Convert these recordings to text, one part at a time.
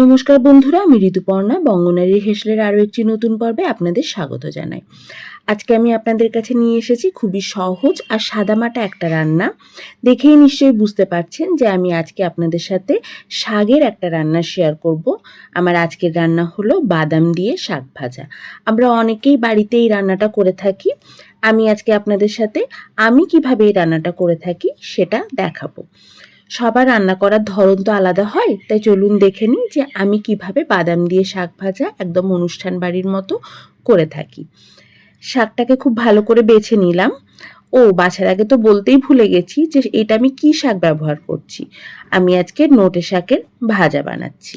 নমস্কার বন্ধুরা, আমি ঋতুপর্ণা বঙ্গনারী হেসলের আরও একটি নতুন পর্বে আপনাদের স্বাগত জানাই। আজকে আমি আপনাদের কাছে নিয়ে এসেছি খুবই সহজ আর সাদামাটা একটা রান্না। দেখেই নিশ্চয়ই বুঝতে পারছেন যে আমি আজকে আপনাদের সাথে শাকের একটা রান্না শেয়ার করব। আমার আজকের রান্না হলো বাদাম দিয়ে শাক ভাজা। আমরা অনেকেই বাড়িতে এই রান্নাটা করে থাকি। আমি আজকে আপনাদের সাথে আমি কীভাবে এই রান্নাটা করে থাকি সেটা দেখাবো। সবার রান্না করার ধরন তো আলাদা হয়, তাই চলুন দেখে নিই যে আমি কীভাবে বাদাম দিয়ে শাক ভাজা একদম অনুষ্ঠান বাড়ির মতো করে থাকি। শাকটাকে খুব ভালো করে বেছে নিলাম। ও, বাছার আগে তো বলতেই ভুলে গেছি যে এটা আমি কি শাক ব্যবহার করছি। আমি আজকে নোটে শাকের ভাজা বানাচ্ছি।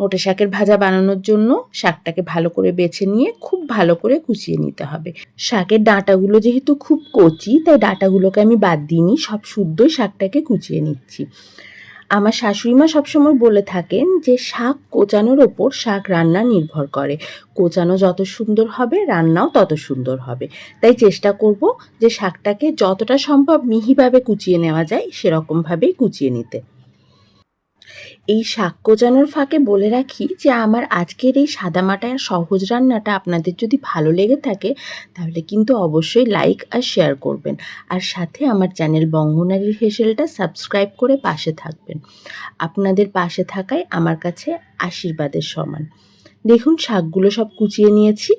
নোটে শাকের ভাজা বানানোর জন্য শাকটাকে ভালো করে বেছে নিয়ে খুব ভালো করে কুচিয়ে নিতে হবে। শাকের ডাঁটাগুলো যেহেতু খুব কচি, তাই ডাঁটাগুলোকে আমি বাদ দিইনি, সব শুদ্ধই শাকটাকে কুচিয়ে নিচ্ছি। আমার শাশুড়িমা সবসময় বলে থাকেন যে, শাক কোচানোর ওপর শাক রান্না নির্ভর করে। কোচানো যত সুন্দর হবে, রান্নাও তত সুন্দর হবে। তাই চেষ্টা করব যে শাকটাকে যতটা সম্ভব মিহিভাবে কুচিয়ে নেওয়া যায়, সেরকমভাবেই কুচিয়ে নিতে। এই শাক কোচানোর ফাঁকে বলে রাখি যে আমার আজকের এই সাদামাটা সহজ রান্নাটা আপনাদের যদি ভালো লেগে থাকে, তাহলে কিন্তু অবশ্যই লাইক আর শেয়ার করবেন। আর সাথে আমার চ্যানেল বঙ্গনারীর হেসেলটা সাবস্ক্রাইব করে পাশে থাকবেন। আপনাদের পাশে থাকাই আমার কাছে আশীর্বাদের সমান। দেখুন, শাকগুলো সব কুচিয়ে নিয়েছি।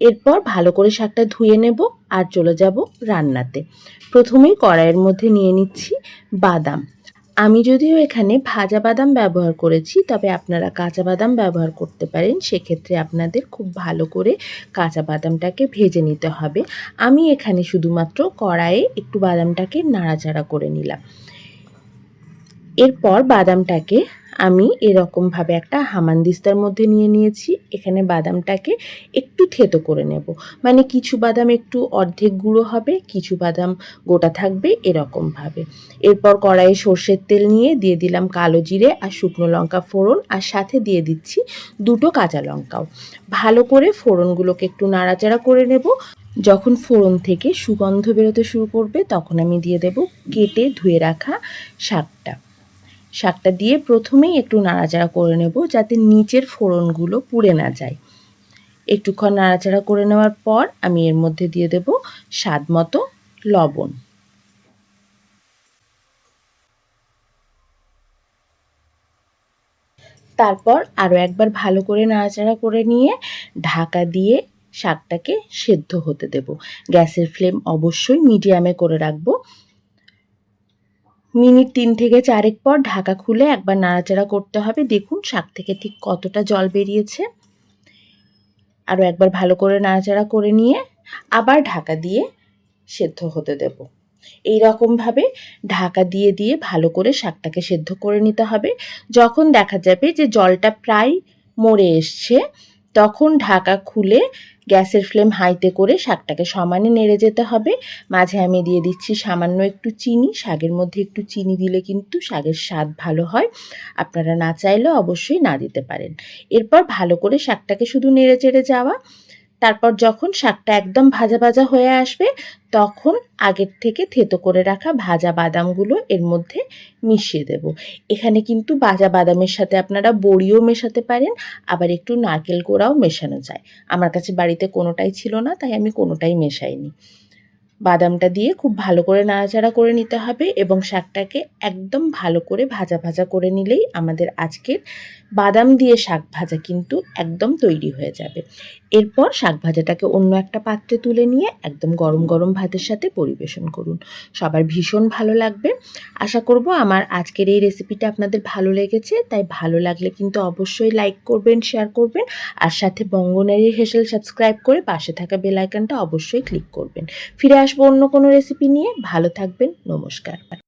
এরপর ভালো করে শাকটা ধুয়ে নেব আর চলে যাব রান্নাতে। প্রথমেই কড়াইয়ের মধ্যে নিয়ে নিচ্ছি বাদাম। আমি যদিও এখানে ভাজা বাদাম ব্যবহার করেছি, তবে আপনারা কাঁচা বাদাম ব্যবহার করতে পারেন। সেক্ষেত্রে আপনাদের খুব ভালো করে কাঁচা বাদামটাকে ভেজে নিতে হবে। আমি এখানে শুধুমাত্র কড়াইয়ে একটু বাদামটাকে নাড়াচাড়া করে নিলাম। এরপর বাদামটাকে আমি এরকমভাবে একটা হামানদিস্তার মধ্যে নিয়ে নিয়েছি। এখানে বাদামটাকে একটু থেতো করে নেব। মানে কিছু বাদাম একটু অর্ধেক গুঁড়ো হবে, কিছু বাদাম গোটা থাকবে এরকমভাবে। এরপর কড়াইয়ে সর্ষের তেল নিয়ে দিয়ে দিলাম কালো জিরে আর শুকনো লঙ্কা ফোড়ন আর সাথে দিয়ে দিচ্ছি দুটো কাঁচা লঙ্কাও। ভালো করে ফোড়নগুলোকে একটু নাড়াচাড়া করে নেব। যখন ফোড়ন থেকে সুগন্ধ বেরোতে শুরু করবে, তখন আমি দিয়ে দেব কেটে ধুয়ে রাখা শাকটা। শাকটা দিয়ে প্রথমেই একটু নাড়াচাড়া করে নেব যাতে নিচের ফোড়নগুলো পুড়ে না যায়। একটুক্ষণ নাড়াচাড়া করে নেওয়ার পর আমি এর মধ্যে দিয়ে দেব স্বাদ মতো লবণ। তারপর আরও একবার ভালো করে নাড়াচাড়া করে নিয়ে ঢাকা দিয়ে শাকটাকে সেদ্ধ হতে দেব। গ্যাসের ফ্লেম অবশ্যই মিডিয়ামে করে রাখব। মিনিট তিন থেকে চারেক পর ঢাকা খুলে একবার নাড়াচাড়া করতে হবে। দেখুন শাক থেকে ঠিক কতটা জল বেরিয়েছে। আরও একবার ভালো করে নাড়াচাড়া করে নিয়ে আবার ঢাকা দিয়ে সেদ্ধ হতে দেব। এই রকমভাবে ঢাকা দিয়ে দিয়ে ভালো করে শাকটাকে সেদ্ধ করে নিতে হবে। যখন দেখা যাবে যে জলটা প্রায় মরে এসছে, তখন ঢাকা খুলে গ্যাসের ফ্লেম হাইতে করে শাকটাকে সমানে নেড়ে যেতে হবে। মাঝে আমি দিয়ে দিচ্ছি সামান্য একটু চিনি, শাকের মধ্যে একটু চিনি দিলে কিন্তু শাকের স্বাদ ভালো হয়। আপনারা না চাইলে অবশ্যই না দিতে পারেন। এরপর ভালো করে শাকটাকে শুধু নেড়ে চেড়ে যাওয়া। তারপর যখন শাকটা একদম ভাজা ভাজা হয়ে আসবে, তখন আগের থেকে থেতো করে রাখা ভাজা বাদামগুলো এর মধ্যে মিশিয়ে দেব। এখানে কিন্তু ভাজা বাদামের সাথে আপনারা বড়িও মেশাতে পারেন, আবার একটু নারকেল কোড়াও মেশানো যায়। আমার কাছে বাড়িতে কোনোটাই ছিল না, তাই আমি কোনোটাই মেশাইনি। বাদামটা দিয়ে খুব ভালো করে নাড়াচাড়া করে নিতে হবে এবং শাকটাকে একদম ভালো করে ভাজা ভাজা করে নিলেই আমাদের আজকের বাদাম দিয়ে শাক ভাজা কিন্তু একদম তৈরি হয়ে যাবে। এরপর শাক ভাজাটাকে অন্য একটা পাত্রে তুলে নিয়ে একদম গরম গরম ভাতের সাথে পরিবেশন করুন। সবার ভীষণ ভালো লাগবে। আশা করব আমার আজকের এই রেসিপিটা আপনাদের ভালো লেগেছে, তাই ভালো লাগলে কিন্তু অবশ্যই লাইক করবেন, শেয়ার করবেন আর সাথে বঙ্গনারীর হেসেল সাবস্ক্রাইব করে পাশে থাকা বেল আইকনটা অবশ্যই ক্লিক করবেন। ফিরে আসব অন্য কোনো রেসিপি নিয়ে। ভালো থাকবেন নমস্কার।